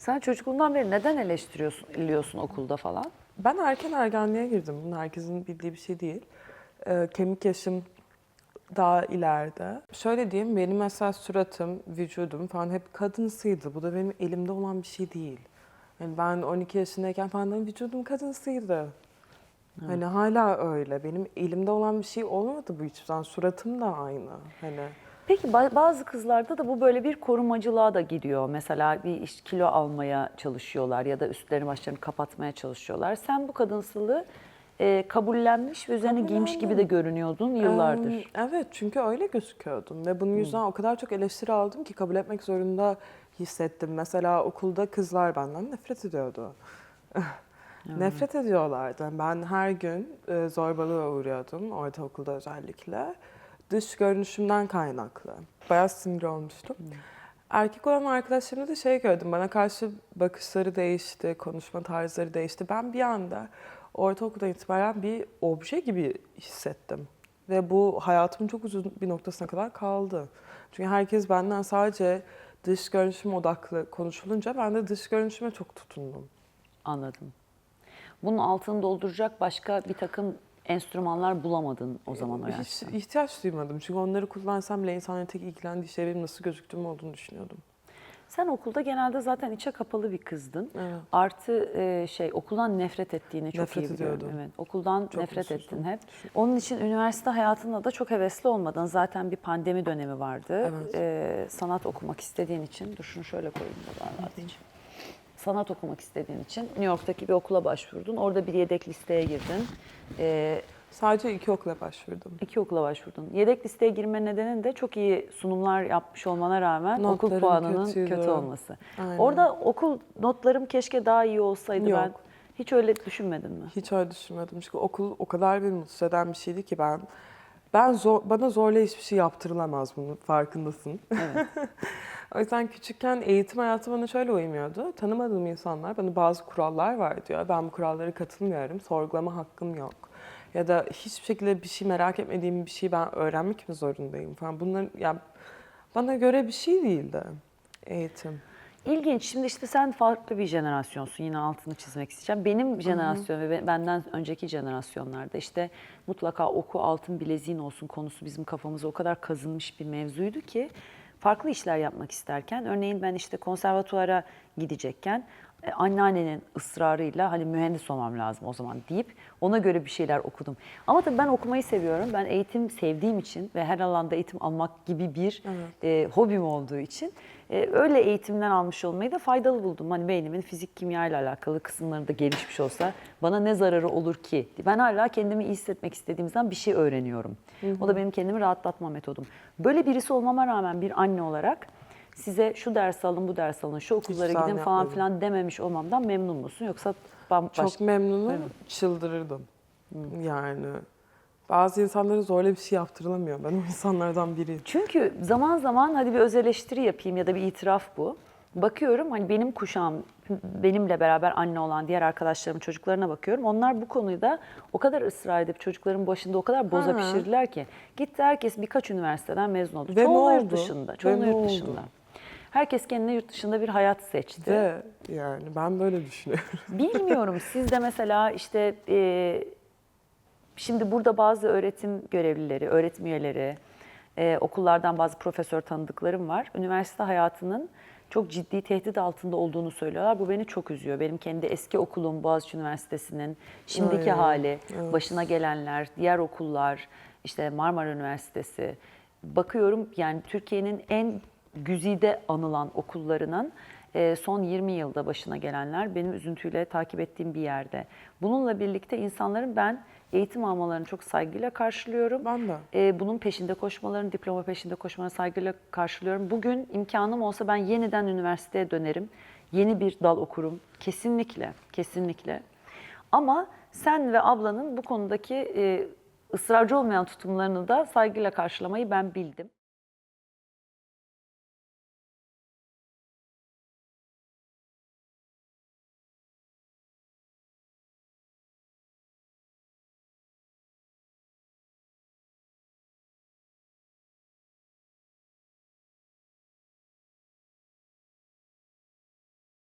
Sen çocukluğundan beri neden eleştiriyorsun, eleştiriyorsun okulda falan? Ben erken ergenliğe girdim. Bunun herkesin bildiği bir şey değil. Ee, kemik yaşım daha ileride. Şöyle diyeyim, benim mesela suratım, vücudum falan hep kadınsıydı. Bu da benim elimde olan bir şey değil. Yani ben 12 yaşındayken falan benim vücudum kadınsıydı. Hani hala öyle. Benim elimde olan bir şey olmadı bu yüzden. Suratım da aynı. Hani Peki ba- bazı kızlarda da bu böyle bir korumacılığa da gidiyor. Mesela bir iş, kilo almaya çalışıyorlar ya da üstlerini başlarını kapatmaya çalışıyorlar. Sen bu kadınsılığı e, kabullenmiş ve üzerine giymiş gibi de görünüyordun yıllardır. Em, Evet çünkü öyle gözüküyordum ve bunun yüzünden o kadar çok eleştiri aldım ki kabul etmek zorunda hissettim. Mesela okulda kızlar benden nefret ediyordu. nefret ediyorlardı. Ben her gün e, zorbalığa uğruyordum ortaokulda özellikle. Dış görünüşümden kaynaklı. Bayağı sinir olmuştum. Erkek olan arkadaşlarımda da şey gördüm. Bana karşı bakışları değişti, konuşma tarzları değişti. Ben bir anda ortaokuldan itibaren bir obje gibi hissettim. Ve bu hayatımın çok uzun bir noktasına kadar kaldı. Çünkü herkes benden sadece dış görünüşüm odaklı konuşulunca ben de dış görünüşüme çok tutundum. Anladım. Bunun altını dolduracak başka bir takım enstrümanlar bulamadın o zaman o Hiç yaşta. ihtiyaç duymadım. Çünkü onları kullansam bile insanların tek ilgilendiği şey benim nasıl gözüktüğüm olduğunu düşünüyordum. Sen okulda genelde zaten içe kapalı bir kızdın. Evet. Artı e, şey okuldan nefret ettiğini çok Nefret iyi biliyorum. ediyordum. Evet. Okuldan Çok nefret mutsuzum. ettin hep. Onun için üniversite hayatında da çok hevesli olmadın. Zaten bir pandemi dönemi vardı. Evet. E, sanat okumak istediğin için, dur şunu şöyle koyayım da ben rahatlayayım. Sanat okumak istediğin için New York'taki bir okula başvurdun. Orada bir yedek listeye girdin. E, Sadece iki okula başvurdum. iki okula başvurdun. Yedek listeye girme nedenin de çok iyi sunumlar yapmış olmana rağmen okul Notlarım puanının kötüydü. kötü olması. Aynen. Orada okul notlarım keşke daha iyi olsaydı ben. Yok. Hiç öyle düşünmedin mi? Hiç öyle düşünmedim. Çünkü okul o kadar beni mutsuz eden bir şeydi ki ben ben zor, bana zorla hiçbir şey yaptırılamaz bunun farkındasın. Evet. o yüzden küçükken eğitim hayatı bana şöyle uymuyordu. Tanımadığım insanlar bana bazı kurallar var diyor. Ben bu kurallara katılmıyorum. Sorgulama hakkım yok. Ya da hiçbir şekilde bir şey merak etmediğim bir şeyi ben öğrenmek mi zorundayım falan. Bunlar ya bana göre bir şey değildi eğitim. İlginç. Şimdi işte sen farklı bir jenerasyonsun. Yine altını çizmek isteyeceğim. Benim jenerasyon ve benden önceki jenerasyonlarda işte mutlaka oku altın bileziğin olsun konusu bizim kafamıza o kadar kazınmış bir mevzuydu ki farklı işler yapmak isterken örneğin ben işte konservatuara gidecekken anneannenin ısrarıyla hani mühendis olmam lazım o zaman deyip ona göre bir şeyler okudum. Ama tabii ben okumayı seviyorum. Ben eğitim sevdiğim için ve her alanda eğitim almak gibi bir e, hobim olduğu için e, öyle eğitimden almış olmayı da faydalı buldum. Hani beynimin fizik kimya ile alakalı kısımları da gelişmiş olsa bana ne zararı olur ki? Ben hala kendimi iyi hissetmek istediğimizden bir şey öğreniyorum. O da benim kendimi rahatlatma metodum. Böyle birisi olmama rağmen bir anne olarak size şu ders alın, bu ders alın, şu okullara gidin falan yapmadım. filan dememiş olmamdan memnun musun? Yoksa bambaşka... Çok memnunum. Buyurun. Çıldırırdım. Yani bazı insanlara zorla bir şey yaptırılamıyor. Ben o insanlardan biriyim. Çünkü zaman zaman hadi bir öz eleştiri yapayım ya da bir itiraf bu. Bakıyorum hani benim kuşağım, benimle beraber anne olan diğer arkadaşlarımın çocuklarına bakıyorum. Onlar bu konuyu da o kadar ısrar edip çocukların başında o kadar boza Ha. pişirdiler ki. Gitti herkes birkaç üniversiteden mezun oldu. Ve çoğunluğu yurt dışında. Çoğunluğu yurt oldu? Herkes kendine yurt dışında bir hayat seçti. Ve yani ben böyle düşünüyorum. Bilmiyorum siz de mesela işte e, şimdi burada bazı öğretim görevlileri, öğretim üyeleri, e, okullardan bazı profesör tanıdıklarım var. Üniversite hayatının çok ciddi tehdit altında olduğunu söylüyorlar. Bu beni çok üzüyor. Benim kendi eski okulum Boğaziçi Üniversitesi'nin şimdiki Ay, hali, evet. başına gelenler, diğer okullar, işte Marmara Üniversitesi. Bakıyorum yani Türkiye'nin en güzide anılan okullarının e, son 20 yılda başına gelenler benim üzüntüyle takip ettiğim bir yerde. Bununla birlikte insanların ben eğitim almalarını çok saygıyla karşılıyorum. Ben de. E, bunun peşinde koşmalarını, diploma peşinde koşmalarını saygıyla karşılıyorum. Bugün imkanım olsa ben yeniden üniversiteye dönerim. Yeni bir dal okurum. Kesinlikle, kesinlikle. Ama sen ve ablanın bu konudaki e, ısrarcı olmayan tutumlarını da saygıyla karşılamayı ben bildim.